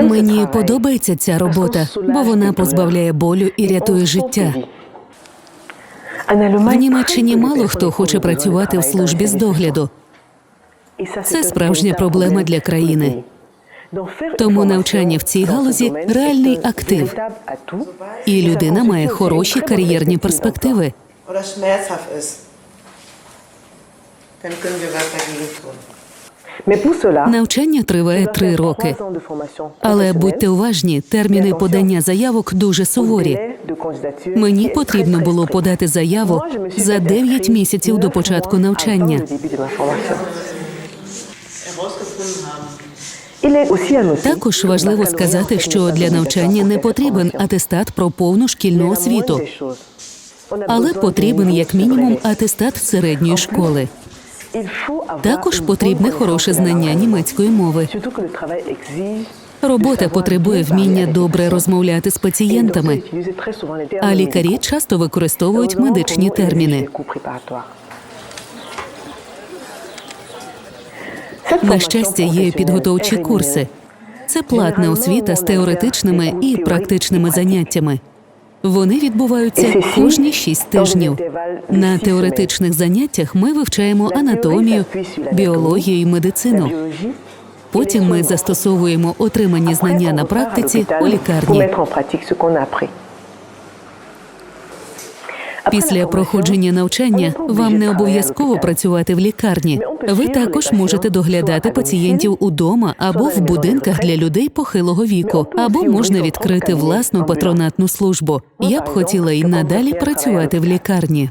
Мені подобається ця робота, бо вона позбавляє болю і рятує життя. В Німеччині мало хто хоче працювати в службі з догляду. Це справжня проблема для країни. Тому навчання в цій галузі реальний актив, і людина має хороші кар'єрні перспективи. oder schmerzhaft ist, dann können wir was dagegen tun. Навчання триває три роки. Але будьте уважні, терміни подання заявок дуже суворі. Мені потрібно було подати заяву за 9 місяців до початку навчання. Також важливо сказати, що для навчання не потрібен атестат про повну шкільну освіту, але потрібен як мінімум атестат середньої школи. Також потрібне хороше знання німецької мови. Робота потребує вміння добре розмовляти з пацієнтами, а лікарі часто використовують медичні терміни. На щастя, є підготовчі курси. Це платна освіта з теоретичними і практичними заняттями. Вони відбуваються кожні шість тижнів. На теоретичних заняттях ми вивчаємо анатомію, біологію і медицину. Потім ми застосовуємо отримані знання на практиці у лікарні. Після проходження навчання вам не обов'язково працювати в лікарні. Ви також можете доглядати пацієнтів удома або в будинках для людей похилого віку, або можна відкрити власну патронатну службу. Я б хотіла і надалі працювати в лікарні.